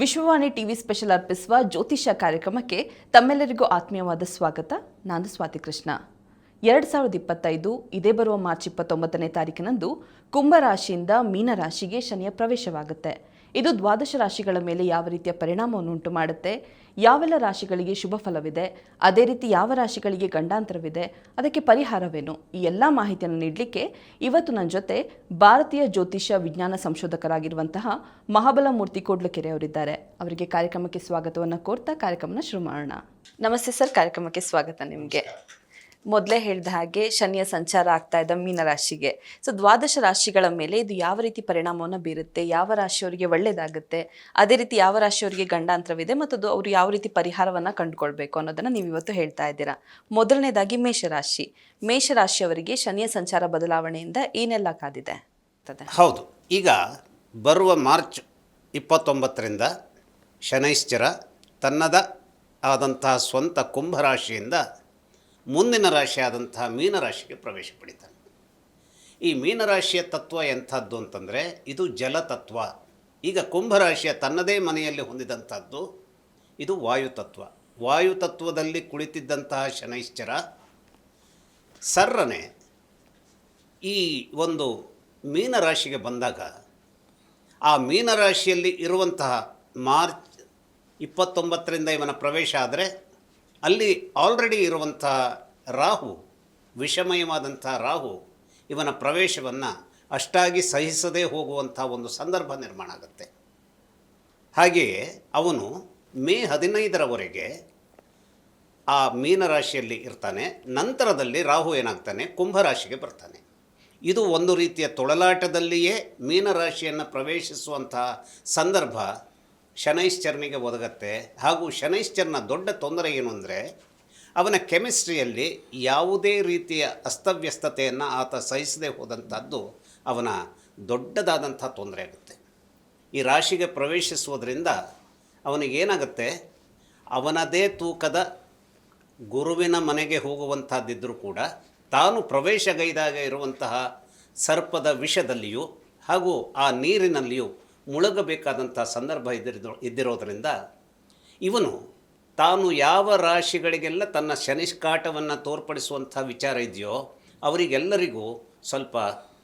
Vishwavani TV special ಅರ್ಪಿಸುವ ಜ್ಯೋತಿಷ್ಯ ಕಾರ್ಯಕ್ರಮಕ್ಕೆ ತಮ್ಮೆಲ್ಲರಿಗೂ ಆತ್ಮೀಯವಾದ ಸ್ವಾಗತ. ನಾನು ಸ್ವಾತಿ ಕೃಷ್ಣ. ಎರಡು ಸಾವಿರದ ಇಪ್ಪತ್ತೈದು ಇದೇ ಬರುವ ಮಾರ್ಚ್ ಇಪ್ಪತ್ತೊಂಬತ್ತನೇ ತಾರೀಕಿನಂದು ಕುಂಭರಾಶಿಯಿಂದ ಮೀನರಾಶಿಗೆ ಶನಿಯ ಪ್ರವೇಶವಾಗುತ್ತೆ. ಇದು ದ್ವಾದಶ ರಾಶಿಗಳ ಮೇಲೆ ಯಾವ ರೀತಿಯ ಪರಿಣಾಮವನ್ನು ಉಂಟು ಮಾಡುತ್ತೆ ಯಾವೆಲ್ಲ ರಾಶಿಗಳಿಗೆ ಶುಭ ಫಲವಿದೆ? ಅದೇ ರೀತಿ ಯಾವ ರಾಶಿಗಳಿಗೆ ಗಂಡಾಂತರವಿದೆ? ಅದಕ್ಕೆ ಪರಿಹಾರವೇನು? ಈ ಎಲ್ಲ ಮಾಹಿತಿಯನ್ನು ನೀಡಲಿಕ್ಕೆ ಇವತ್ತು ನನ್ನ ಜೊತೆ ಭಾರತೀಯ ಜ್ಯೋತಿಷ್ಯ ವಿಜ್ಞಾನ ಸಂಶೋಧಕರಾಗಿರುವಂತಹ ಮಹಾಬಲ ಮೂರ್ತಿ ಕೋಡ್ಲಕೆರೆ ಅವರಿದ್ದಾರೆ. ಅವರಿಗೆ ಕಾರ್ಯಕ್ರಮಕ್ಕೆ ಸ್ವಾಗತವನ್ನು ಕೋರ್ತಾ ಕಾರ್ಯಕ್ರಮನ ಶುರು ಮಾಡೋಣ. ನಮಸ್ತೆ ಸರ್, ಕಾರ್ಯಕ್ರಮಕ್ಕೆ ಸ್ವಾಗತ ನಿಮಗೆ. ಮೊದಲೇ ಹೇಳಿದ ಹಾಗೆ ಶನಿಯ ಸಂಚಾರ ಆಗ್ತಾ ಇದೆ ಮೀನ ರಾಶಿಗೆ. ಸೊ ದ್ವಾದಶ ರಾಶಿಗಳ ಮೇಲೆ ಇದು ಯಾವ ರೀತಿ ಪರಿಣಾಮವನ್ನು ಬೀರುತ್ತೆ, ಯಾವ ರಾಶಿಯವರಿಗೆ ಒಳ್ಳೆಯದಾಗುತ್ತೆ ಅದೇ ರೀತಿ ಯಾವ ರಾಶಿಯವರಿಗೆ ಗಂಡಾಂತರವಿದೆ ಮತ್ತು ಅದು ಅವರು ಯಾವ ರೀತಿ ಪರಿಹಾರವನ್ನು ಕಂಡುಕೊಳ್ಬೇಕು ಅನ್ನೋದನ್ನು ನೀವು ಇವತ್ತು ಹೇಳ್ತಾ ಇದ್ದೀರಾ. ಮೊದಲನೇದಾಗಿ ಮೇಷರಾಶಿ. ಮೇಷರಾಶಿಯವರಿಗೆ ಶನಿಯ ಸಂಚಾರ ಬದಲಾವಣೆಯಿಂದ ಏನೆಲ್ಲ ಕಾದಿದೆ ಹೌದು. ಈಗ ಬರುವ ಮಾರ್ಚ್ ಇಪ್ಪತ್ತೊಂಬತ್ತರಿಂದ ಶನೈಶ್ಚರ ತನ್ನದ ಆದಂತಹ ಸ್ವಂತ ಕುಂಭರಾಶಿಯಿಂದ ಮುಂದಿನ ರಾಶಿ ಆದಂತಹ ಮೀನರಾಶಿಗೆ ಪ್ರವೇಶ ಪಡಿತಾನೆ. ಈ ಮೀನರಾಶಿಯ ತತ್ವ ಎಂಥದ್ದು ಅಂತಂದರೆ ಇದು ಜಲತತ್ವ. ಈಗ ಕುಂಭರಾಶಿಯ ತನ್ನದೇ ಮನೆಯಲ್ಲಿ ಹೊಂದಿದಂಥದ್ದು ಇದು ವಾಯುತತ್ವ ವಾಯುತತ್ವದಲ್ಲಿ ಕುಳಿತಿದ್ದಂತಹ ಶನೈಶ್ಚರ ಸರ್ರನೆ ಈ ಒಂದು ಮೀನರಾಶಿಗೆ ಬಂದಾಗ ಆ ಮೀನರಾಶಿಯಲ್ಲಿ ಇರುವಂತಹ ಮಾರ್ಚ್ ಇಪ್ಪತ್ತೊಂಬತ್ತರಿಂದ ಇವನ ಪ್ರವೇಶ ಆದರೆ ಅಲ್ಲಿ ಆಲ್ರೆಡಿ ಇರುವಂಥ ರಾಹು, ವಿಷಮಯವಾದಂಥ ರಾಹು, ಇವನ ಪ್ರವೇಶವನ್ನು ಅಷ್ಟಾಗಿ ಸಹಿಸದೇ ಹೋಗುವಂಥ ಒಂದು ಸಂದರ್ಭ ನಿರ್ಮಾಣ ಆಗುತ್ತೆ. ಹಾಗೆಯೇ ಅವನು ಮೇ ಹದಿನೈದರವರೆಗೆ ಆ ಮೀನರಾಶಿಯಲ್ಲಿ ಇರ್ತಾನೆ, ನಂತರದಲ್ಲಿ ರಾಹು ಏನಾಗ್ತಾನೆ, ಕುಂಭರಾಶಿಗೆ ಬರ್ತಾನೆ. ಇದು ಒಂದು ರೀತಿಯ ತೊಳಲಾಟದಲ್ಲಿಯೇ ಮೀನರಾಶಿಯನ್ನು ಪ್ರವೇಶಿಸುವಂತಹ ಸಂದರ್ಭ ಶನೈಶ್ಚರನಿಗೆ ಒದಗತ್ತೆ. ಹಾಗೂ ಶನೈಶ್ಚರನ ದೊಡ್ಡ ತೊಂದರೆ ಏನು ಅಂದರೆ, ಅವನ ಕೆಮಿಸ್ಟ್ರಿಯಲ್ಲಿ ಯಾವುದೇ ರೀತಿಯ ಅಸ್ತವ್ಯಸ್ತತೆಯನ್ನು ಆತ ಸಹಿಸದೆ ಹೋದಂಥದ್ದು ಅವನ ದೊಡ್ಡದಾದಂಥ ತೊಂದರೆ ಆಗುತ್ತೆ. ಈ ರಾಶಿಗೆ ಪ್ರವೇಶಿಸುವುದರಿಂದ ಅವನಿಗೇನಾಗುತ್ತೆ? ಅವನದೇ ತೂಕದ ಗುರುವಿನ ಮನೆಗೆ ಹೋಗುವಂಥದ್ದಿದ್ದರೂ ಕೂಡ ತಾನು ಪ್ರವೇಶಗೈದಾಗ ಇರುವಂತಹ ಸರ್ಪದ ವಿಷದಲ್ಲಿಯೂ ಹಾಗೂ ಆ ನೀರಿನಲ್ಲಿಯೂ ಮುಳುಗಬೇಕಾದಂಥ ಸಂದರ್ಭ ಇದ್ದಿರೋ ಇದ್ದಿರೋದರಿಂದ ಇವನು ತಾನು ಯಾವ ರಾಶಿಗಳಿಗೆಲ್ಲ ತನ್ನ ಶನಿಷ್ಕಾಟವನ್ನು ತೋರ್ಪಡಿಸುವಂಥ ವಿಚಾರ ಇದೆಯೋ ಅವರಿಗೆಲ್ಲರಿಗೂ ಸ್ವಲ್ಪ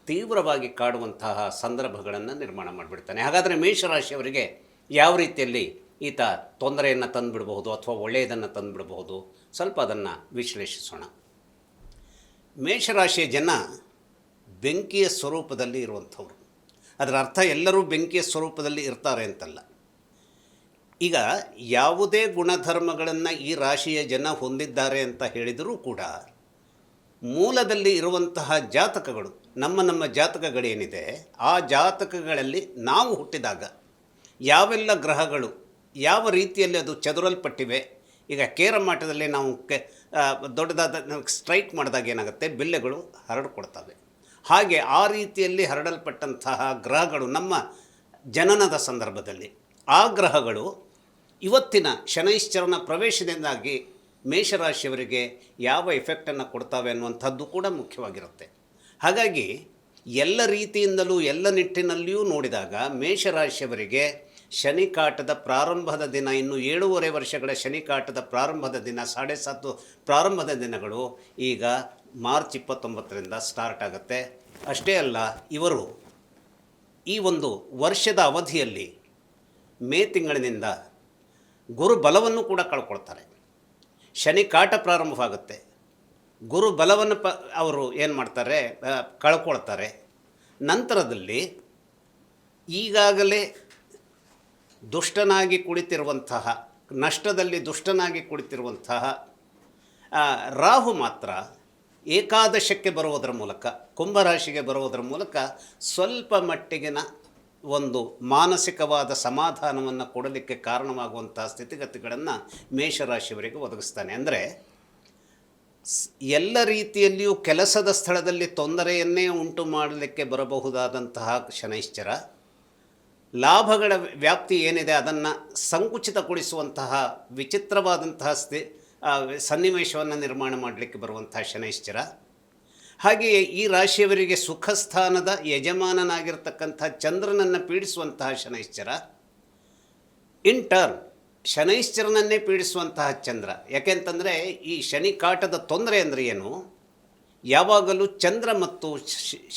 ತೀವ್ರವಾಗಿ ಕಾಡುವಂತಹ ಸಂದರ್ಭಗಳನ್ನು ನಿರ್ಮಾಣ ಮಾಡಿಬಿಡ್ತಾನೆ. ಹಾಗಾದರೆ ಮೇಷರಾಶಿಯವರಿಗೆ ಯಾವ ರೀತಿಯಲ್ಲಿ ಈತ ತೊಂದರೆಯನ್ನು ತಂದುಬಿಡಬಹುದು ಅಥವಾ ಒಳ್ಳೆಯದನ್ನು ತಂದುಬಿಡಬಹುದು? ಸ್ವಲ್ಪ ಅದನ್ನು ವಿಶ್ಲೇಷಿಸೋಣ. ಮೇಷರಾಶಿಯ ಜನ ಬೆಂಕಿಯ ಸ್ವರೂಪದಲ್ಲಿ ಇರುವಂಥವ್ರು. ಅದರ ಅರ್ಥ ಎಲ್ಲರೂ ಬೆಂಕಿಯ ಸ್ವರೂಪದಲ್ಲಿ ಇರ್ತಾರೆ ಅಂತಲ್ಲ. ಈಗ ಯಾವುದೇ ಗುಣಧರ್ಮಗಳನ್ನು ಈ ರಾಶಿಯ ಜನ ಹೊಂದಿದ್ದಾರೆ ಅಂತ ಹೇಳಿದರೂ ಕೂಡ ಮೂಲದಲ್ಲಿ ಇರುವಂತಹ ಜಾತಕಗಳು, ನಮ್ಮ ನಮ್ಮ ಜಾತಕಗಳೇನಿದೆ, ಆ ಜಾತಕಗಳಲ್ಲಿ ನಾವು ಹುಟ್ಟಿದಾಗ ಯಾವೆಲ್ಲ ಗ್ರಹಗಳು, ಯಾವ ರೀತಿಯಲ್ಲಿ ಅದು ಚದುರಲ್ಪಟ್ಟಿವೆ, ಈಗ ಕೇರ ಮಾಟದಲ್ಲಿ ನಾವು ಕೆ ದೊಡ್ಡದಾದ, ಸ್ಟ್ರೈಕ್ ಮಾಡಿದಾಗ ಏನಾಗುತ್ತೆ, ಬಿಲ್ಲೆಗಳು ಹರಡ್ಕೊಡ್ತವೆ ಹಾಗೆ ಆ ರೀತಿಯಲ್ಲಿ ಹರಡಲ್ಪಟ್ಟಂತಹ ಗ್ರಹಗಳು ನಮ್ಮ ಜನನದ ಸಂದರ್ಭದಲ್ಲಿ. ಆ ಗ್ರಹಗಳು ಇವತ್ತಿನ ಶನೈಶ್ಚರನ ಪ್ರವೇಶದಿಂದಾಗಿ ಮೇಷರಾಶಿಯವರಿಗೆ ಯಾವ ಎಫೆಕ್ಟನ್ನು ಕೊಡ್ತಾವೆ ಅನ್ನುವಂಥದ್ದು ಕೂಡ ಮುಖ್ಯವಾಗಿರುತ್ತೆ. ಹಾಗಾಗಿ ಎಲ್ಲ ರೀತಿಯಿಂದಲೂ, ಎಲ್ಲ ನಿಟ್ಟಿನಲ್ಲಿಯೂ ನೋಡಿದಾಗ ಮೇಷರಾಶಿಯವರಿಗೆ ಶನಿಕಾಟದ ಪ್ರಾರಂಭದ ದಿನ, ಇನ್ನು ಏಳೂವರೆ ವರ್ಷಗಳ ಶನಿಕಾಟದ ಪ್ರಾರಂಭದ ದಿನ, ಸಾಡೆ ಸಾತು ಪ್ರಾರಂಭದ ದಿನಗಳು ಈಗ ಮಾರ್ಚ್ ಇಪ್ಪತ್ತೊಂಬತ್ತರಿಂದ ಸ್ಟಾರ್ಟ್ ಆಗುತ್ತೆ. ಅಷ್ಟೇ ಅಲ್ಲ, ಇವರು ಈ ಒಂದು ವರ್ಷದ ಅವಧಿಯಲ್ಲಿ ಮೇ ತಿಂಗಳಿನಿಂದ ಗುರು ಬಲವನ್ನು ಕೂಡ ಕಳ್ಕೊಳ್ತಾರೆ. ಶನಿ ಕಾಟ ಪ್ರಾರಂಭವಾಗುತ್ತೆ. ಗುರು ಬಲವನ್ನು ಪ, ಅವರು ಏನು ಮಾಡ್ತಾರೆ ಕಳ್ಕೊಳ್ತಾರೆ. ನಂತರದಲ್ಲಿ ಈಗಾಗಲೇ ದುಷ್ಟನಾಗಿ ಕುಳಿತಿರುವಂತಹ, ನಷ್ಟದಲ್ಲಿ ದುಷ್ಟನಾಗಿ ಕುಳಿತಿರುವಂತಹ ರಾಹು ಮಾತ್ರ ಏಕಾದಶಕ್ಕೆ ಬರುವುದರ ಮೂಲಕ, ಕುಂಭರಾಶಿಗೆ ಬರುವುದರ ಮೂಲಕ ಸ್ವಲ್ಪ ಮಟ್ಟಿಗಿನ ಒಂದು ಮಾನಸಿಕವಾದ ಸಮಾಧಾನವನ್ನು ಕೊಡಲಿಕ್ಕೆ ಕಾರಣವಾಗುವಂಥ ಸ್ಥಿತಿಗತಿಗಳನ್ನು ಮೇಷರಾಶಿಯವರಿಗೆ ಒದಗಿಸ್ತಾನೆ. ಅಂದರೆ ಎಲ್ಲ ರೀತಿಯಲ್ಲಿಯೂ ಕೆಲಸದ ಸ್ಥಳದಲ್ಲಿ ತೊಂದರೆಯನ್ನೇ ಉಂಟು ಮಾಡಲಿಕ್ಕೆ ಬರಬಹುದಾದಂತಹ ಶನೈಶ್ಚರ, ಲಾಭಗಳ ವ್ಯಾಪ್ತಿ ಏನಿದೆ ಅದನ್ನು ಸಂಕುಚಿತಗೊಳಿಸುವಂತಹ ವಿಚಿತ್ರವಾದಂತಹ ಸ್ಥಿ ಸನ್ನಿವೇಶವನ್ನು ನಿರ್ಮಾಣ ಮಾಡಲಿಕ್ಕೆ ಬರುವಂಥ ಶನೈಶ್ಚರ. ಹಾಗೆಯೇ ಈ ರಾಶಿಯವರಿಗೆ ಸುಖ ಸ್ಥಾನದ ಯಜಮಾನನಾಗಿರ್ತಕ್ಕಂಥ ಚಂದ್ರನನ್ನು ಪೀಡಿಸುವಂತಹ ಶನೈಶ್ಚರ. ಇನ್ ಟರ್ನ್ ಶನೈಶ್ಚರನನ್ನೇ ಪೀಡಿಸುವಂತಹ ಚಂದ್ರ. ಯಾಕೆಂತಂದರೆ ಈ ಶನಿ ಕಾಟದ ತೊಂದರೆ ಅಂದರೆ ಏನು? ಯಾವಾಗಲೂ ಚಂದ್ರ ಮತ್ತು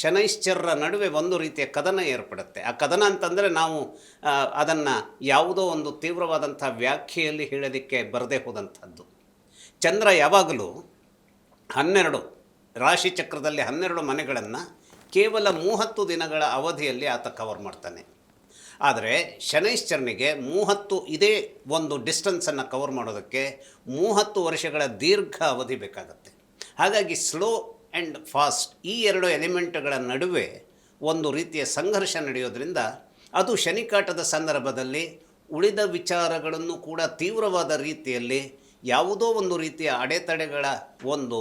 ಶನೈಶ್ಚರರ ನಡುವೆ ಒಂದು ರೀತಿಯ ಕದನ ಏರ್ಪಡುತ್ತೆ. ಆ ಕದನ ಅಂತಂದರೆ ನಾವು ಅದನ್ನು ಯಾವುದೋ ಒಂದು ತೀವ್ರವಾದಂಥ ವ್ಯಾಖ್ಯೆಯಲ್ಲಿ ಹೇಳೋದಕ್ಕೆ ಬರದೇ ಹೋದಂಥದ್ದು. ಚಂದ್ರ ಯಾವಾಗಲೂ ಹನ್ನೆರಡು ರಾಶಿ ಚಕ್ರದಲ್ಲಿ ಹನ್ನೆರಡು ಮನೆಗಳನ್ನು ಕೇವಲ ಮೂವತ್ತು ದಿನಗಳ ಅವಧಿಯಲ್ಲಿ ಆತ ಕವರ್ ಮಾಡ್ತಾನೆ. ಆದರೆ ಶನೈಶ್ಚರನಿಗೆ ಮೂವತ್ತು ಇದೇ ಒಂದು ಡಿಸ್ಟೆನ್ಸನ್ನು ಕವರ್ ಮಾಡೋದಕ್ಕೆ ಮೂವತ್ತು ವರ್ಷಗಳ ದೀರ್ಘ ಅವಧಿ ಬೇಕಾಗತ್ತೆ. ಹಾಗಾಗಿ ಸ್ಲೋ ಆ್ಯಂಡ್ ಫಾಸ್ಟ್ ಈ ಎರಡು ಎಲಿಮೆಂಟ್ಗಳ ನಡುವೆ ಒಂದು ರೀತಿಯ ಸಂಘರ್ಷ ನಡೆಯೋದ್ರಿಂದ ಅದು ಶನಿಕಾಟದ ಸಂದರ್ಭದಲ್ಲಿ ಉಳಿದ ವಿಚಾರಗಳನ್ನು ಕೂಡ ತೀವ್ರವಾದ ರೀತಿಯಲ್ಲಿ ಯಾವುದೋ ಒಂದು ರೀತಿಯ ಅಡೆತಡೆಗಳ ಒಂದು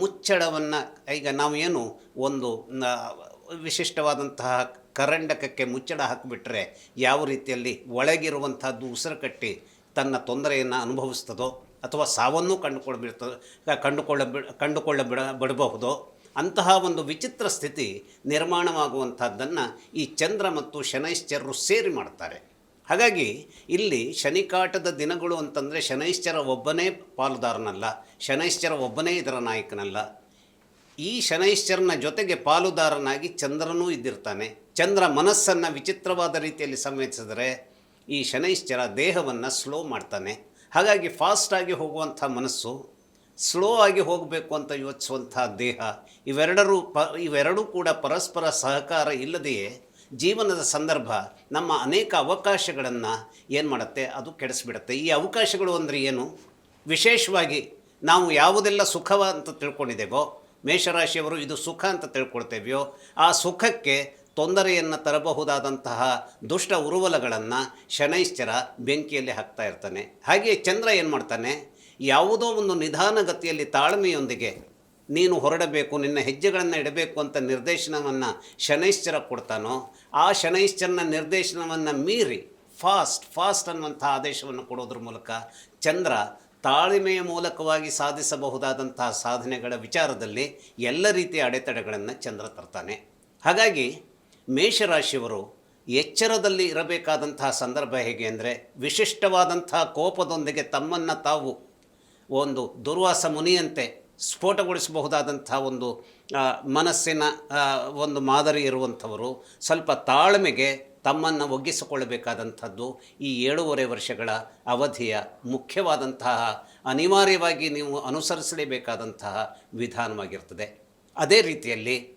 ಮುಚ್ಚಳವನ್ನು ಈಗ ನಾವು ಏನು ಒಂದು ವಿಶಿಷ್ಟವಾದಂತಹ ಕರಂಡಕಕ್ಕೆ ಮುಚ್ಚಳ ಹಾಕಿಬಿಟ್ರೆ ಯಾವ ರೀತಿಯಲ್ಲಿ ಒಳಗಿರುವಂಥದ್ದು ಉಸಿರು ಕಟ್ಟಿ ತನ್ನ ತೊಂದರೆಯನ್ನು ಅನುಭವಿಸ್ತದೋ ಅಥವಾ ಸಾವನ್ನು ಕಂಡುಕೊಳ್ಬಿಡ್ತದೆ ಕಂಡುಕೊಳ್ಳ ಕಂಡುಕೊಳ್ಳ ಬಿಡ ಬಿಡಬಹುದೋ, ಅಂತಹ ಒಂದು ವಿಚಿತ್ರ ಸ್ಥಿತಿ ನಿರ್ಮಾಣವಾಗುವಂಥದ್ದನ್ನು ಈ ಚಂದ್ರ ಮತ್ತು ಶನೈಶ್ಚರರು ಸೇರಿ ಮಾಡ್ತಾರೆ. ಹಾಗಾಗಿ ಇಲ್ಲಿ ಶನಿಕಾಟದ ದಿನಗಳು ಅಂತಂದರೆ ಶನೈಶ್ಚರ ಒಬ್ಬನೇ ಪಾಲುದಾರನಲ್ಲ, ಶನೈಶ್ಚರ ಒಬ್ಬನೇ ಇದರ ನಾಯಕನಲ್ಲ. ಈ ಶನೈಶ್ಚರನ ಜೊತೆಗೆ ಪಾಲುದಾರನಾಗಿ ಚಂದ್ರನೂ ಇದ್ದಿರ್ತಾನೆ. ಚಂದ್ರ ಮನಸ್ಸನ್ನು ವಿಚಿತ್ರವಾದ ರೀತಿಯಲ್ಲಿ ಸಂವೇದಿಸಿದರೆ ಈ ಶನೈಶ್ಚರ ದೇಹವನ್ನು ಸ್ಲೋ ಮಾಡ್ತಾನೆ. ಹಾಗಾಗಿ ಫಾಸ್ಟಾಗಿ ಹೋಗುವಂಥ ಮನಸ್ಸು, ಸ್ಲೋ ಆಗಿ ಹೋಗಬೇಕು ಅಂತ ಯೋಚಿಸುವಂಥ ದೇಹ, ಇವೆರಡರೂ ಪ, ಇವೆರಡೂ ಕೂಡ ಪರಸ್ಪರ ಸಹಕಾರ ಇಲ್ಲದೆಯೇ ಜೀವನದ ಸಂದರ್ಭ ನಮ್ಮ ಅನೇಕ ಅವಕಾಶಗಳನ್ನು ಏನು ಮಾಡುತ್ತೆ? ಅದು ಕೆಡಿಸ್ಬಿಡುತ್ತೆ. ಈ ಅವಕಾಶಗಳು ಅಂದರೆ ಏನು? ವಿಶೇಷವಾಗಿ ನಾವು ಯಾವುದೆಲ್ಲ ಸುಖವ ಅಂತ ತಿಳ್ಕೊಂಡಿದ್ದೇವೋ, ಮೇಷರಾಶಿಯವರು ಇದು ಸುಖ ಅಂತ ತಿಳ್ಕೊಳ್ತೇವೆಯೋ, ಆ ಸುಖಕ್ಕೆ ತೊಂದರೆಯನ್ನು ತರಬಹುದಾದಂತಹ ದುಷ್ಟ ಉರುವಲಗಳನ್ನು ಶನೈಶ್ಚರ ಬೆಂಕಿಯಲ್ಲಿ ಹಾಕ್ತಾ ಇರ್ತಾನೆ. ಹಾಗೆಯೇ ಚಂದ್ರ ಏನು ಮಾಡ್ತಾನೆ? ಯಾವುದೋ ಒಂದು ನಿಧಾನಗತಿಯಲ್ಲಿ ತಾಳ್ಮೆಯೊಂದಿಗೆ ನೀನು ಹೊರಡಬೇಕು, ನಿನ್ನ ಹೆಜ್ಜೆಗಳನ್ನು ಇಡಬೇಕು ಅಂತ ನಿರ್ದೇಶನವನ್ನು ಶನೈಶ್ಚರ ಕೊಡ್ತಾನೋ, ಆ ಶನೈಶ್ಚರನ ನಿರ್ದೇಶನವನ್ನು ಮೀರಿ ಫಾಸ್ಟ್ ಫಾಸ್ಟ್ ಅನ್ನುವಂಥ ಆದೇಶವನ್ನು ಕೊಡೋದ್ರ ಮೂಲಕ ಚಂದ್ರ ತಾಳ್ಮೆಯ ಮೂಲಕವಾಗಿ ಸಾಧಿಸಬಹುದಾದಂತಹ ಸಾಧನೆಗಳ ವಿಚಾರದಲ್ಲಿ ಎಲ್ಲ ರೀತಿಯ ಅಡೆತಡೆಗಳನ್ನು ಚಂದ್ರ ತರ್ತಾನೆ. ಹಾಗಾಗಿ ಮೇಷರಾಶಿಯವರು ಎಚ್ಚರದಲ್ಲಿ ಇರಬೇಕಾದಂತಹ ಸಂದರ್ಭ ಹೇಗೆ ಅಂದರೆ ವಿಶಿಷ್ಟವಾದಂತಹ ಕೋಪದೊಂದಿಗೆ ತಮ್ಮನ್ನು ತಾವು ಒಂದು ದುರ್ವಾಸ ಮುನಿಯಂತೆ ಸ್ಫೋಟಗೊಳಿಸಬಹುದಾದಂಥ ಒಂದು ಮನಸ್ಸಿನ ಒಂದು ಮಾದರಿ ಇರುವಂಥವರು ಸ್ವಲ್ಪ ತಾಳ್ಮೆಗೆ ತಮ್ಮನ್ನು ಒಗ್ಗಿಸಿಕೊಳ್ಳಬೇಕಾದಂಥದ್ದು ಈ ಏಳೂವರೆ ವರ್ಷಗಳ ಅವಧಿಯ ಮುಖ್ಯವಾದಂತಹ, ಅನಿವಾರ್ಯವಾಗಿ ನೀವು ಅನುಸರಿಸಲೇಬೇಕಾದಂತಹ ವಿಧಾನವಾಗಿರ್ತದೆ. ಅದೇ ರೀತಿಯಲ್ಲಿ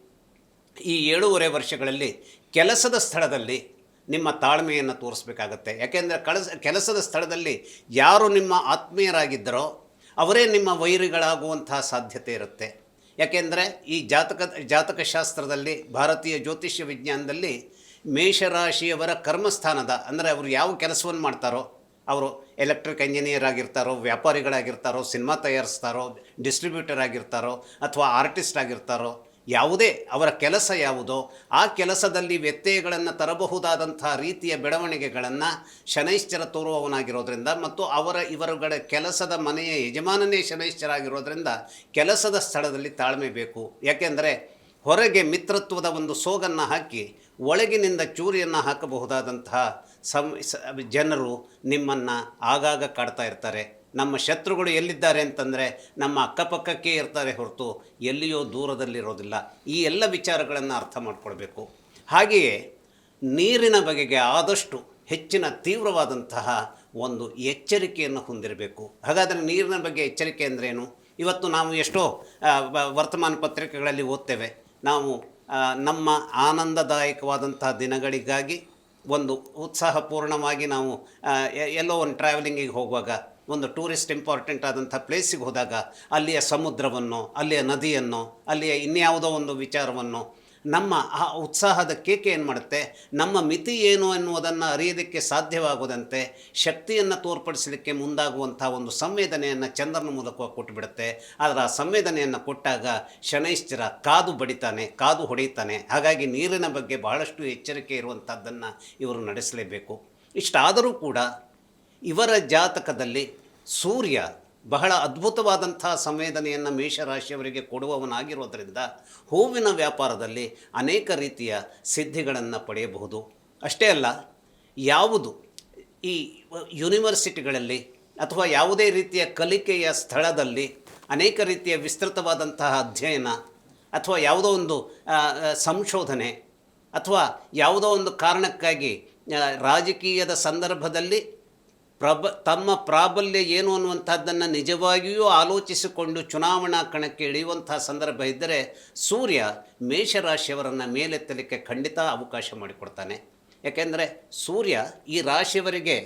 ಈ ಏಳೂವರೆ ವರ್ಷಗಳಲ್ಲಿ ಕೆಲಸದ ಸ್ಥಳದಲ್ಲಿ ನಿಮ್ಮ ತಾಳ್ಮೆಯನ್ನು ತೋರಿಸ್ಬೇಕಾಗತ್ತೆ. ಯಾಕೆಂದರೆ ಕಳಸ, ಕೆಲಸದ ಸ್ಥಳದಲ್ಲಿ ಯಾರು ನಿಮ್ಮ ಆತ್ಮೀಯರಾಗಿದ್ದರೋ ಅವರೇ ನಿಮ್ಮ ವೈರಿಗಳಾಗುವಂತಹ ಸಾಧ್ಯತೆ ಇರುತ್ತೆ. ಯಾಕೆಂದರೆ ಈ ಜಾತಕ, ಜಾತಕಶಾಸ್ತ್ರದಲ್ಲಿ, ಭಾರತೀಯ ಜ್ಯೋತಿಷ್ಯ ವಿಜ್ಞಾನದಲ್ಲಿ ಮೇಷರಾಶಿಯವರ ಕರ್ಮಸ್ಥಾನದ, ಅಂದರೆ ಅವರು ಯಾವ ಕೆಲಸವನ್ನು ಮಾಡ್ತಾರೋ, ಅವರು ಎಲೆಕ್ಟ್ರಿಕ್ ಇಂಜಿನಿಯರ್ ಆಗಿರ್ತಾರೋ, ವ್ಯಾಪಾರಿಗಳಾಗಿರ್ತಾರೋ, ಸಿನಿಮಾ ತಯಾರಿಸ್ತಾರೋ, ಡಿಸ್ಟ್ರಿಬ್ಯೂಟರ್ ಆಗಿರ್ತಾರೋ, ಅಥವಾ ಆರ್ಟಿಸ್ಟ್ ಆಗಿರ್ತಾರೋ ಯಾವುದೇ ಅವರ ಕೆಲಸ ಯಾವುದೋ, ಆ ಕೆಲಸದಲ್ಲಿ ವ್ಯತ್ಯಯಗಳನ್ನು ತರಬಹುದಾದಂಥ ರೀತಿಯ ಬೆಳವಣಿಗೆಗಳನ್ನು ಶನೈಶ್ಚರ ತೋರುವವನಾಗಿರೋದ್ರಿಂದ ಮತ್ತು ಅವರ ಇವರುಗಳ ಕೆಲಸದ ಮನೆಯ ಯಜಮಾನನೇ ಶನೈಶ್ಚರ ಆಗಿರೋದ್ರಿಂದ ಕೆಲಸದ ಸ್ಥಳದಲ್ಲಿ ತಾಳ್ಮೆ ಬೇಕು. ಯಾಕೆಂದರೆ ಹೊರಗೆ ಮಿತ್ರತ್ವದ ಒಂದು ಸೋಗನ್ನು ಹಾಕಿ ಒಳಗಿನಿಂದ ಚೂರಿಯನ್ನು ಹಾಕಬಹುದಾದಂತಹ ಸಂ ಜನರು ನಿಮ್ಮನ್ನು ಆಗಾಗ ಕಾಡ್ತಾ ಇರ್ತಾರೆ. ನಮ್ಮ ಶತ್ರುಗಳು ಎಲ್ಲಿದ್ದಾರೆ ಅಂತಂದರೆ ನಮ್ಮ ಅಕ್ಕಪಕ್ಕಕ್ಕೆ ಇರ್ತಾರೆ ಹೊರತು ಎಲ್ಲಿಯೋ ದೂರದಲ್ಲಿರೋದಿಲ್ಲ. ಈ ಎಲ್ಲ ವಿಚಾರಗಳನ್ನು ಅರ್ಥ ಮಾಡಿಕೊಳ್ಬೇಕು. ಹಾಗೆಯೇ ನೀರಿನ ಬಗೆಗೆ ಆದಷ್ಟು ಹೆಚ್ಚಿನ ತೀವ್ರವಾದಂತಹ ಒಂದು ಎಚ್ಚರಿಕೆಯನ್ನು ಹೊಂದಿರಬೇಕು. ಹಾಗಾದರೆ ನೀರಿನ ಬಗ್ಗೆ ಎಚ್ಚರಿಕೆ ಅಂದ್ರೇನು? ಇವತ್ತು ನಾವು ಎಷ್ಟೋ ವರ್ತಮಾನ ಪತ್ರಿಕೆಗಳಲ್ಲಿ ಓದ್ತೇವೆ. ನಾವು ನಮ್ಮ ಆನಂದದಾಯಕವಾದಂತಹ ದಿನಗಳಿಗಾಗಿ ಒಂದು ಉತ್ಸಾಹಪೂರ್ಣವಾಗಿ ನಾವು ಎಲ್ಲೋ ಒಂದು ಟ್ರಾವೆಲಿಂಗಿಗೆ ಹೋಗುವಾಗ ಒಂದು ಟೂರಿಸ್ಟ್ ಇಂಪಾರ್ಟೆಂಟ್ ಆದಂಥ ಪ್ಲೇಸಿಗೆ ಹೋದಾಗ ಅಲ್ಲಿಯ ಸಮುದ್ರವನ್ನು, ಅಲ್ಲಿಯ ನದಿಯನ್ನು, ಅಲ್ಲಿಯ ಇನ್ಯಾವುದೋ ಒಂದು ವಿಚಾರವನ್ನು ನಮ್ಮ ಆ ಉತ್ಸಾಹದ ಕೇಕೆ ಏನು ಮಾಡುತ್ತೆ? ನಮ್ಮ ಮಿತಿ ಏನು ಎನ್ನುವುದನ್ನು ಅರಿಯೋದಕ್ಕೆ ಸಾಧ್ಯವಾಗುವುದಂತೆ ಶಕ್ತಿಯನ್ನು ತೋರ್ಪಡಿಸಲಿಕ್ಕೆ ಮುಂದಾಗುವಂಥ ಒಂದು ಸಂವೇದನೆಯನ್ನು ಚಂದ್ರನ ಮೂಲಕ ಕೊಟ್ಟುಬಿಡುತ್ತೆ ಆದರೆ ಆ ಸಂವೇದನೆಯನ್ನು ಕೊಟ್ಟಾಗ ಶನೈಶ್ಚರ ಕಾದು ಬಡಿತಾನೆ, ಕಾದು ಹೊಡೆಯುತ್ತಾನೆ. ಹಾಗಾಗಿ ನೀರಿನ ಬಗ್ಗೆ ಬಹಳಷ್ಟು ಎಚ್ಚರಿಕೆ ಇರುವಂಥದ್ದನ್ನು ಇವರು ನಡೆಸಲೇಬೇಕು. ಇಷ್ಟಾದರೂ ಕೂಡ ಇವರ ಜಾತಕದಲ್ಲಿ ಸೂರ್ಯ ಬಹಳ ಅದ್ಭುತವಾದಂಥ ಸಂವೇದನೆಯನ್ನು ಮೇಷರಾಶಿಯವರಿಗೆ ಕೊಡುವವನಾಗಿರೋದರಿಂದ ಹೂವಿನ ವ್ಯಾಪಾರದಲ್ಲಿ ಅನೇಕ ರೀತಿಯ ಸಿದ್ಧಿಗಳನ್ನು ಪಡೆಯಬಹುದು. ಅಷ್ಟೇ ಅಲ್ಲ, ಯಾವುದು ಈ ಯೂನಿವರ್ಸಿಟಿಗಳಲ್ಲಿ ಅಥವಾ ಯಾವುದೇ ರೀತಿಯ ಕಲಿಕೆಯ ಸ್ಥಳದಲ್ಲಿ ಅನೇಕ ರೀತಿಯ ವಿಸ್ತೃತವಾದಂತಹ ಅಧ್ಯಯನ ಅಥವಾ ಯಾವುದೋ ಒಂದು ಸಂಶೋಧನೆ ಅಥವಾ ಯಾವುದೋ ಒಂದು ಕಾರಣಕ್ಕಾಗಿ ರಾಜಕೀಯದ ಸಂದರ್ಭದಲ್ಲಿ ಪ್ರಬ, ತಮ್ಮ ಪ್ರಾಬಲ್ಯ ಏನು ಅನ್ನುವಂಥದ್ದನ್ನು ನಿಜವಾಗಿಯೂ ಆಲೋಚಿಸಿಕೊಂಡು ಚುನಾವಣಾ ಕಣಕ್ಕೆ ಇಳಿಯುವಂಥ ಸಂದರ್ಭ ಇದ್ದರೆ ಸೂರ್ಯ ಮೇಷರಾಶಿಯವರನ್ನು ಮೇಲೆತ್ತಲಿಕ್ಕೆ ಖಂಡಿತ ಅವಕಾಶ ಮಾಡಿಕೊಡ್ತಾನೆ. ಯಾಕೆಂದರೆ ಸೂರ್ಯ ಈ ರಾಶಿಯವರಿಗೆ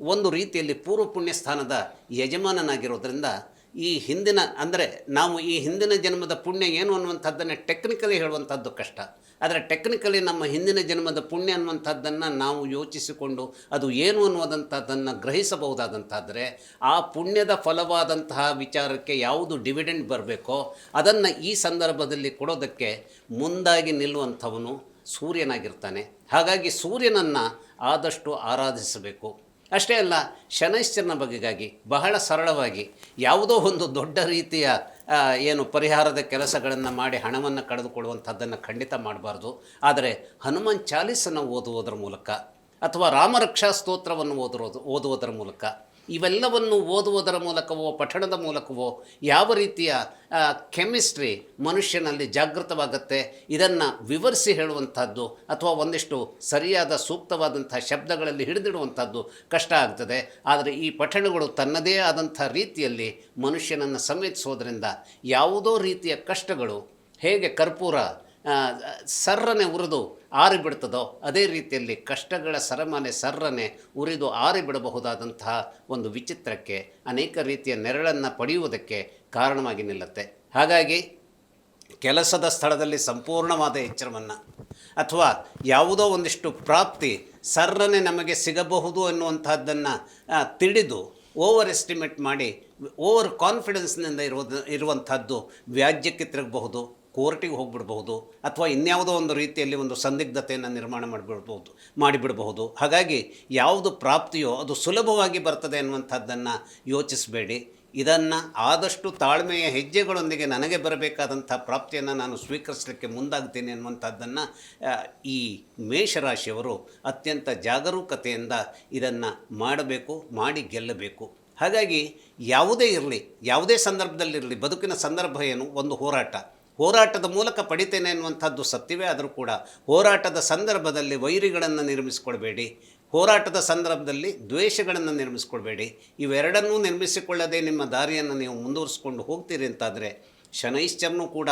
ಒಂದು ರೀತಿಯಲ್ಲಿ ಪೂರ್ವ ಪುಣ್ಯ ಸ್ಥಾನದ ಯಜಮಾನನಾಗಿರೋದ್ರಿಂದ ಈ ಹಿಂದಿನ, ಅಂದರೆ ನಾವು ಈ ಹಿಂದಿನ ಜನ್ಮದ ಪುಣ್ಯ ಏನು ಅನ್ನುವಂಥದ್ದನ್ನು ಟೆಕ್ನಿಕಲಿ ಹೇಳುವಂಥದ್ದು ಕಷ್ಟ. ಆದರೆ ಟೆಕ್ನಿಕಲಿ ನಮ್ಮ ಹಿಂದಿನ ಜನ್ಮದ ಪುಣ್ಯ ಅನ್ನುವಂಥದ್ದನ್ನು ನಾವು ಯೋಚಿಸಿಕೊಂಡು ಅದು ಏನು ಅನ್ನುವಂಥದ್ದನ್ನು ಗ್ರಹಿಸಬಹುದಾದಂತಾದರೆ ಆ ಪುಣ್ಯದ ಫಲವಾದಂತಹ ವಿಚಾರಕ್ಕೆ ಯಾವುದು ಡಿವಿಡೆಂಡ್ ಬರಬೇಕೋ ಅದನ್ನು ಈ ಸಂದರ್ಭದಲ್ಲಿ ಕೊಡೋದಕ್ಕೆ ಮುಂದಾಗಿ ನಿಲ್ಲುವಂಥವನು ಸೂರ್ಯನಾಗಿರ್ತಾನೆ. ಹಾಗಾಗಿ ಸೂರ್ಯನನ್ನು ಆದಷ್ಟು ಆರಾಧಿಸಬೇಕು. ಅಷ್ಟೇ ಅಲ್ಲ, ಶನೈಶ್ಚರನ ಬಗೆಗಾಗಿ ಬಹಳ ಸರಳವಾಗಿ ಯಾವುದೋ ಒಂದು ದೊಡ್ಡ ರೀತಿಯ ಏನು ಪರಿಹಾರದ ಕೆಲಸಗಳನ್ನು ಮಾಡಿ ಹಣವನ್ನು ಕಳೆದುಕೊಳ್ಳುವಂಥದ್ದನ್ನು ಖಂಡಿತ ಮಾಡಬಾರ್ದು. ಆದರೆ ಹನುಮಾನ್ ಚಾಲೀಸನ್ನು ಓದುವುದರ ಮೂಲಕ ಅಥವಾ ರಾಮರಕ್ಷಾ ಸ್ತೋತ್ರವನ್ನು ಓದಿರೋದು, ಓದುವುದರ ಮೂಲಕ ಇವೆಲ್ಲವನ್ನು ಓದುವುದರ ಮೂಲಕವೋ, ಪಠಣದ ಮೂಲಕವೋ, ಯಾವ ರೀತಿಯ ಕೆಮಿಸ್ಟ್ರಿ ಮನುಷ್ಯನಲ್ಲಿ ಜಾಗೃತವಾಗುತ್ತೆ, ಇದನ್ನು ವಿವರಿಸಿ ಹೇಳುವಂಥದ್ದು ಅಥವಾ ಒಂದಿಷ್ಟು ಸರಿಯಾದ ಸೂಕ್ತವಾದಂಥ ಶಬ್ದಗಳಲ್ಲಿ ಹಿಡಿದಿಡುವಂಥದ್ದು ಕಷ್ಟ ಆಗ್ತದೆ. ಆದರೆ ಈ ಪಠಣಗಳು ತನ್ನದೇ ಆದಂಥ ರೀತಿಯಲ್ಲಿ ಮನುಷ್ಯನನ್ನು ಸಂವೇದಿಸೋದ್ರಿಂದ ಯಾವುದೋ ರೀತಿಯ ಕಷ್ಟಗಳು ಹೇಗೆ ಕರ್ಪೂರ ಸರ್ರನೆ ಉರಿದು ಆರಿಬಿಡ್ತದೋ, ಅದೇ ರೀತಿಯಲ್ಲಿ ಕಷ್ಟಗಳ ಸರಮನೆ ಸರ್ರನೆ ಉರಿದು ಆರಿಬಿಡಬಹುದಾದಂತಹ ಒಂದು ವಿಚಿತ್ರಕ್ಕೆ ಅನೇಕ ರೀತಿಯ ನೆರಳನ್ನು ಪಡೆಯುವುದಕ್ಕೆ ಕಾರಣವಾಗಿ ನಿಲ್ಲುತ್ತೆ. ಹಾಗಾಗಿ ಕೆಲಸದ ಸ್ಥಳದಲ್ಲಿ ಸಂಪೂರ್ಣವಾದ ಎಚ್ಚರವನ್ನು ಅಥವಾ ಯಾವುದೋ ಒಂದಿಷ್ಟು ಪ್ರಾಪ್ತಿ ಸರ್ರನೆ ನಮಗೆ ಸಿಗಬಹುದು ಅನ್ನುವಂಥದ್ದನ್ನು ತಿಳಿದು ಓವರ್ ಎಸ್ಟಿಮೇಟ್ ಮಾಡಿ, ಓವರ್ ಕಾನ್ಫಿಡೆನ್ಸ್ನಿಂದ ಇರುವುದು, ಇರುವಂಥದ್ದು ವ್ಯಾಜ್ಯಕ್ಕೆ ತಿರುಗಬಹುದು. ಕೋರ್ಟಿಗೆ ಹೋಗ್ಬಿಡ್ಬಹುದು ಅಥವಾ ಇನ್ಯಾವುದೋ ಒಂದು ರೀತಿಯಲ್ಲಿ ಒಂದು ಸಂದಿಗ್ಧತೆಯನ್ನು ನಿರ್ಮಾಣ ಮಾಡಿಬಿಡ್ಬೋದು ಮಾಡಿಬಿಡಬಹುದು. ಹಾಗಾಗಿ ಯಾವುದು ಪ್ರಾಪ್ತಿಯೋ ಅದು ಸುಲಭವಾಗಿ ಬರ್ತದೆ ಅನ್ನುವಂಥದ್ದನ್ನು ಯೋಚಿಸಬೇಡಿ. ಇದನ್ನು ಆದಷ್ಟು ತಾಳ್ಮೆಯ ಹೆಜ್ಜೆಗಳೊಂದಿಗೆ ನನಗೆ ಬರಬೇಕಾದಂಥ ಪ್ರಾಪ್ತಿಯನ್ನು ನಾನು ಸ್ವೀಕರಿಸಲಿಕ್ಕೆ ಮುಂದಾಗ್ತೀನಿ ಅನ್ನುವಂಥದ್ದನ್ನು ಈ ಮೇಷರಾಶಿಯವರು ಅತ್ಯಂತ ಜಾಗರೂಕತೆಯಿಂದ ಇದನ್ನು ಮಾಡಬೇಕು, ಮಾಡಿ ಗೆಲ್ಲಬೇಕು. ಹಾಗಾಗಿ ಯಾವುದೇ ಇರಲಿ, ಯಾವುದೇ ಸಂದರ್ಭದಲ್ಲಿರಲಿ, ಬದುಕಿನ ಸಂದರ್ಭ ಏನು? ಒಂದು ಹೋರಾಟ. ಹೋರಾಟದ ಮೂಲಕ ಪಡಿತೇನೆ ಅನ್ನುವಂಥದ್ದು ಸತ್ಯವೇ. ಆದರೂ ಕೂಡ ಹೋರಾಟದ ಸಂದರ್ಭದಲ್ಲಿ ವೈರಿಗಳನ್ನು ನಿರ್ಮಿಸಿಕೊಳ್ಬೇಡಿ. ಹೋರಾಟದ ಸಂದರ್ಭದಲ್ಲಿ ದ್ವೇಷಗಳನ್ನು ನಿರ್ಮಿಸಿಕೊಳ್ಬೇಡಿ. ಇವೆರಡನ್ನೂ ನಿರ್ಮಿಸಿಕೊಳ್ಳದೆ ನಿಮ್ಮ ದಾರಿಯನ್ನು ನೀವು ಮುಂದುವರಿಸಿಕೊಂಡು ಹೋಗ್ತೀರಿ ಅಂತಾದರೆ ಶನೈಶ್ಚರನು ಕೂಡ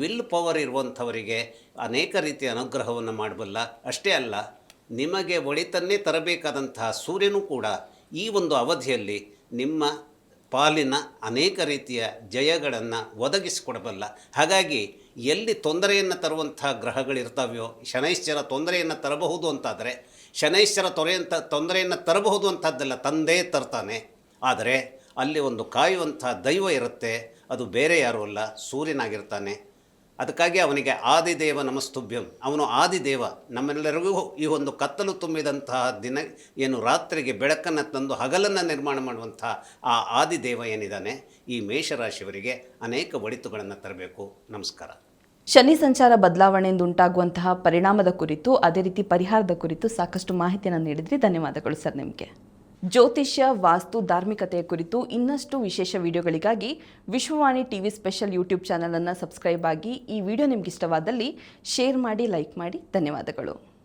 ವಿಲ್ ಪವರ್ ಇರುವಂಥವರಿಗೆ ಅನೇಕ ರೀತಿಯ ಅನುಗ್ರಹವನ್ನು ಮಾಡಬಲ್ಲ. ಅಷ್ಟೇ ಅಲ್ಲ, ನಿಮಗೆ ಒಳಿತನ್ನೇ ತರಬೇಕಾದಂತಹ ಸೂರ್ಯನೂ ಕೂಡ ಈ ಒಂದು ಅವಧಿಯಲ್ಲಿ ನಿಮ್ಮ ಪಾಲಿನ ಅನೇಕ ರೀತಿಯ ಜಯಗಳನ್ನು ಒದಗಿಸಿಕೊಡಬಲ್ಲ. ಹಾಗಾಗಿ ಎಲ್ಲಿ ತೊಂದರೆಯನ್ನು ತರುವಂಥ ಗ್ರಹಗಳಿರ್ತಾವೆಯೋ, ಶನೈಶ್ಚರ ತೊಂದರೆಯನ್ನು ತರಬಹುದು ಅಂತಾದರೆ, ಶನೈಶ್ಚರ ತೊರೆಯಂಥ ತೊಂದರೆಯನ್ನು ತರಬಹುದು ಅಂತದ್ದೆಲ್ಲ ತಂದೇ ತರ್ತಾನೆ. ಆದರೆ ಅಲ್ಲಿ ಒಂದು ಕಾಯುವಂಥ ದೈವ ಇರುತ್ತೆ, ಅದು ಬೇರೆ ಯಾರೂ ಅಲ್ಲ, ಸೂರ್ಯನಾಗಿರ್ತಾನೆ. ಅದಕ್ಕಾಗಿ ಅವನಿಗೆ ಆದಿದೇವ ನಮಸ್ತುಭ್ಯಂ. ಅವನು ಆದಿದೇವ. ನಮ್ಮೆಲ್ಲರಿಗೂ ಈ ಒಂದು ಕತ್ತಲು ತುಂಬಿದಂತಹ ದಿನ ಏನು ರಾತ್ರಿಗೆ ಬೆಳಕನ್ನು ತಂದು ಹಗಲನ್ನು ನಿರ್ಮಾಣ ಮಾಡುವಂಥ ಆ ಆದಿದೇವ ಏನಿದ್ದಾನೆ, ಈ ಮೇಷರಾಶಿಯವರಿಗೆ ಅನೇಕ ಒಳಿತುಗಳನ್ನು ತರಬೇಕು. ನಮಸ್ಕಾರ. ಶನಿ ಸಂಚಾರ ಬದಲಾವಣೆಯಿಂದ ಉಂಟಾಗುವಂತಹ ಪರಿಣಾಮದ ಕುರಿತು, ಅದೇ ರೀತಿ ಪರಿಹಾರದ ಕುರಿತು ಸಾಕಷ್ಟು ಮಾಹಿತಿಯನ್ನು ನೀಡಿದ್ರಿ. ಧನ್ಯವಾದಗಳು ಸರ್ ನಿಮಗೆ. ಜ್ಯೋತಿಷ್ಯ, ವಾಸ್ತು ಧಾರ್ಮಿಕತೆಯ ಕುರಿತು ಇನ್ನಷ್ಟು ವಿಶೇಷ ವಿಡಿಯೋಗಳಿಗಾಗಿ ವಿಶ್ವವಾಣಿ ಟಿವಿ ಸ್ಪೆಷಲ್ ಯೂಟ್ಯೂಬ್ ಚಾನಲನ್ನು ಸಬ್ಸ್ಕ್ರೈಬ್ ಆಗಿ ಈ ವಿಡಿಯೋ ನಿಮ್ಗೆ ಇಷ್ಟವಾದಲ್ಲಿ ಶೇರ್ ಮಾಡಿ, ಲೈಕ್ ಮಾಡಿ. ಧನ್ಯವಾದಗಳು.